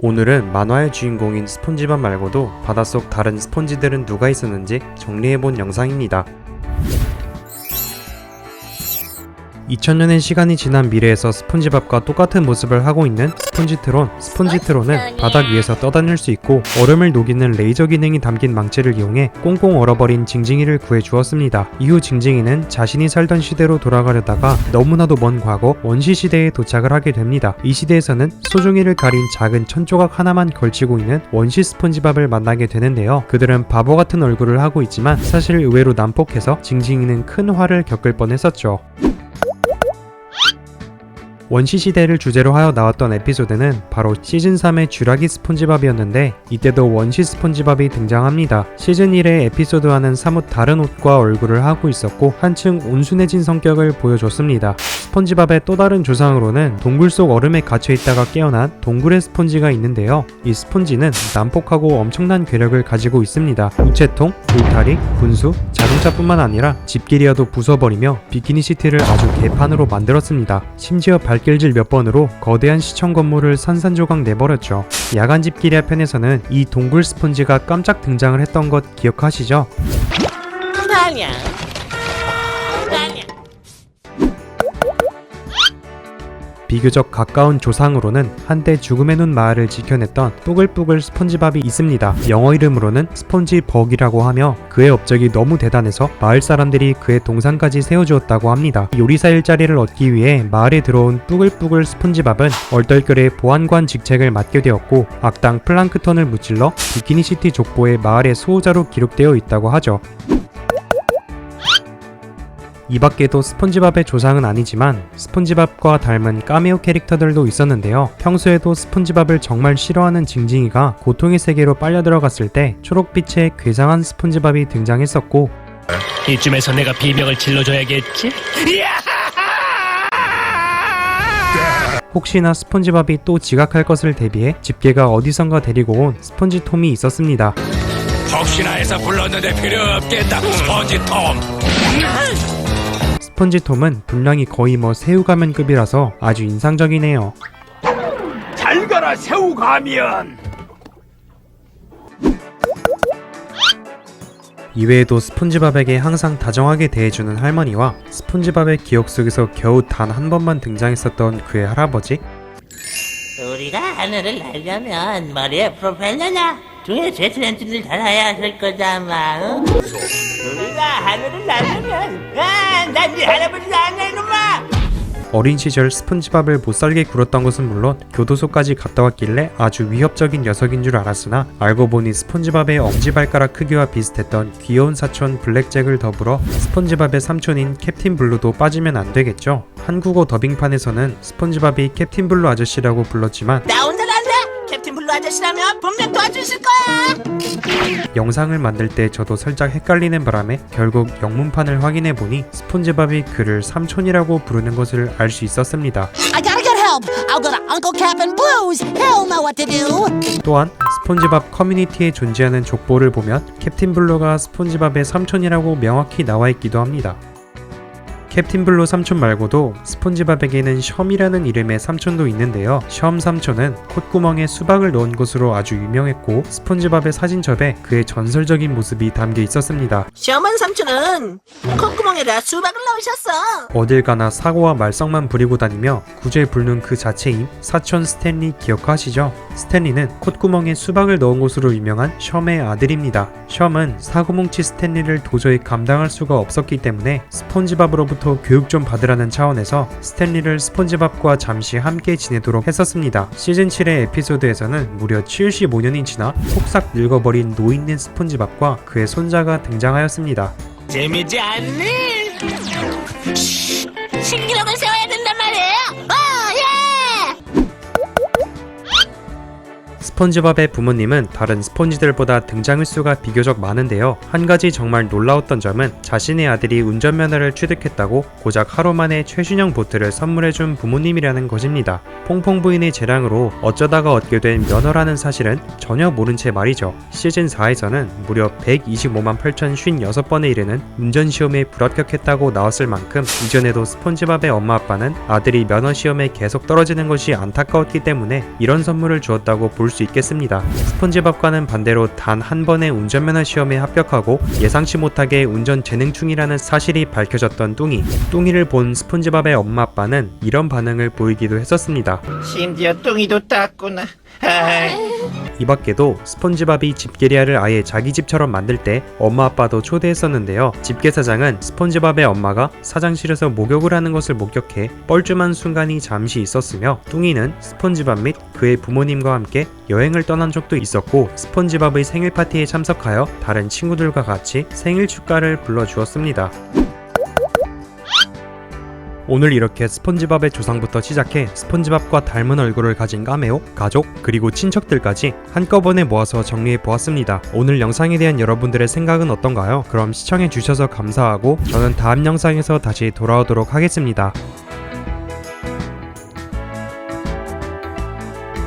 오늘은 만화의 주인공인 스폰지밥 말고도 바닷속 다른 스폰지들은 누가 있었는지 정리해본 영상입니다. 2000년의 시간이 지난 미래에서 스폰지밥과 똑같은 모습을 하고 있는 스폰지트론. 스폰지트론은 바닥 위에서 떠다닐 수 있고 얼음을 녹이는 레이저 기능이 담긴 망치를 이용해 꽁꽁 얼어버린 징징이를 구해주었습니다. 이후 징징이는 자신이 살던 시대로 돌아가려다가 너무나도 먼 과거 원시 시대에 도착을 하게 됩니다. 이 시대에서는 소중이를 가린 작은 천조각 하나만 걸치고 있는 원시 스폰지밥을 만나게 되는데요. 그들은 바보 같은 얼굴을 하고 있지만 사실 의외로 난폭해서 징징이는 큰 화를 겪을 뻔했었죠. 원시 시대를 주제로 하여 나왔던 에피소드는 바로 시즌 3의 쥐라기 스폰지밥이었는데 이때도 원시 스폰지밥이 등장합니다. 시즌 1의 에피소드와는 사뭇 다른 옷과 얼굴을 하고 있었고 한층 온순해진 성격을 보여줬습니다. 스폰지밥의 또 다른 조상으로는 동굴 속 얼음에 갇혀 있다가 깨어난 동굴의 스폰지가 있는데요. 이 스폰지는 난폭하고 엄청난 괴력을 가지고 있습니다. 우체통, 울타리, 분수, 자동차뿐만 아니라 집길이어도 부숴버리며 비키니 시티를 아주 개판으로 만들었습니다. 심지어 발 길질 몇 번으로 거대한 시청 건물을 산산조각 내버렸죠. 야간 집길이야 편에서는 이 동굴 스폰지가 깜짝 등장을 했던 것 기억하시죠? 아니야. 비교적 가까운 조상으로는 한때 죽음의 눈 마을을 지켜냈던 뿌글뿌글 스폰지밥이 있습니다. 영어 이름으로는 스폰지 버기라고 하며 그의 업적이 너무 대단해서 마을 사람들이 그의 동상까지 세워주었다고 합니다. 요리사 일자리를 얻기 위해 마을에 들어온 뿌글뿌글 스폰지밥은 얼떨결에 보안관 직책을 맡게 되었고 악당 플랑크톤을 무찔러 비키니시티 족보에 마을의 수호자로 기록되어 있다고 하죠. 이 밖에도 스폰지밥의 조상은 아니지만 스폰지밥과 닮은 까메오 캐릭터들도 있었는데요. 평소에도 스폰지밥을 정말 싫어하는 징징이가 고통의 세계로 빨려 들어갔을 때 초록빛의 괴상한 스폰지밥이 등장했었고 이쯤에서 내가 비명을 질러줘야겠지? 혹시나 스폰지밥이 또 지각할 것을 대비해 집게가 어디선가 데리고 온 스폰지 톰이 있었습니다. 혹시나 해서 불렀는데 필요 없겠다 스펀지 톰 스폰지 톰은 분량이 거의 뭐 새우 가면급이라서 아주 인상적이네요. 잘 가라 새우 가면. 이외에도 스폰지밥에게 항상 다정하게 대해주는 할머니와 스폰지밥의 기억 속에서 겨우 단 한 번만 등장했었던 그의 할아버지. 우리가 하늘을 날려면 머리에 프로펠러나 등에 제트 엔진을 달아야 할 거잖아. 응? 우리가 하늘을 날려면 아, 난네 할아버지도 아니야 이놈아. 어린 시절 스폰지밥을 못살게 굴었던 것은 물론 교도소까지 갔다 왔길래 아주 위협적인 녀석인 줄 알았으나 알고 보니 스폰지밥의 엄지발가락 크기와 비슷했던 귀여운 사촌 블랙잭을 더불어 스폰지밥의 삼촌인 캡틴 블루도 빠지면 안 되겠죠. 한국어 더빙판에서는 스폰지밥이 캡틴 블루 아저씨라고 불렀지만 나 혼자 갈래? 캡틴 블루 아저씨라면 분명 도와주실 거야. 영상을 만들 때 저도 살짝 헷갈리는 바람에 결국 영문판을 확인해 보니 스폰지밥이 그를 삼촌이라고 부르는 것을 알 수 있었습니다. I gotta get help. I'll go to Uncle Cap and Blues. He'll know what to do. 또한 스폰지밥 커뮤니티에 존재하는 족보를 보면 캡틴 블루가 스폰지밥의 삼촌이라고 명확히 나와 있기도 합니다. 캡틴 블루 삼촌 말고도 스폰지밥에게는 셴이라는 이름의 삼촌도 있는데요. 셴 삼촌은 콧구멍에 수박을 넣은 것으로 아주 유명했고 스폰지밥의 사진첩에 그의 전설적인 모습이 담겨 있었습니다. 시어머니 삼촌은 콧구멍에다 수박을 넣으셨어. 어딜 가나 사고와 말썽만 부리고 다니며 구제 불능 그 자체인 사촌 스탠리 기억하시죠? 스탠리는 콧구멍에 수박을 넣은 것으로 유명한 셴의 아들입니다. 셴은 사고뭉치 스탠리를 도저히 감당할 수가 없었기 때문에 스폰지밥으로부터 교육 좀 받으라는 차원에서 스탠리를 스폰지밥과 잠시 함께 지내도록 했었습니다. 시즌 7의 에피소드에서는 무려 75년이 지나 폭삭 늙어버린 노인네 스폰지밥과 그의 손자가 등장하였습니다. 재미지 않니? 신기록을 세워야 된단 말이에요. 어, 스폰지밥의 부모님은 다른 스폰지들보다 등장 횟수가 비교적 많은데요. 한 가지 정말 놀라웠던 점은 자신의 아들이 운전면허를 취득했다고 고작 하루 만에 최신형 보트를 선물해준 부모님이라는 것입니다. 퐁퐁 부인의 재량으로 어쩌다가 얻게 된 면허라는 사실은 전혀 모른 채 말이죠. 시즌 4에서는 무려 125만 8,056번에 이르는 운전시험에 불합격했다고 나왔을 만큼 이전에도 스폰지밥의 엄마 아빠는 아들이 면허시험에 계속 떨어지는 것이 안타까웠기 때문에 이런 선물을 주었다고 볼수 있겠습니다. 스폰지밥과는 반대로 단 한 번의 운전면허 시험에 합격하고 예상치 못하게 운전 재능충이라는 사실이 밝혀졌던 뚱이 뚱이를 본 스폰지밥의 엄마 아빠는 이런 반응을 보이기도 했었습니다. 심지어 뚱이도 땄구나. 이 밖에도 스폰지밥이 집게리아를 아예 자기 집처럼 만들 때 엄마 아빠도 초대했었는데요. 집게 사장은 스폰지밥의 엄마가 사장실에서 목욕을 하는 것을 목격해 뻘쭘한 순간이 잠시 있었으며 뚱이는 스폰지밥 및 그의 부모님과 함께 여행을 떠난 적도 있었고 스폰지밥의 생일 파티에 참석하여 다른 친구들과 같이 생일 축가를 불러주었습니다. 오늘 이렇게 스폰지밥의 조상부터 시작해 스폰지밥과 닮은 얼굴을 가진 까메오, 가족, 그리고 친척들까지 한꺼번에 모아서 정리해 보았습니다. 오늘 영상에 대한 여러분들의 생각은 어떤가요? 그럼 시청해 주셔서 감사하고 저는 다음 영상에서 다시 돌아오도록 하겠습니다.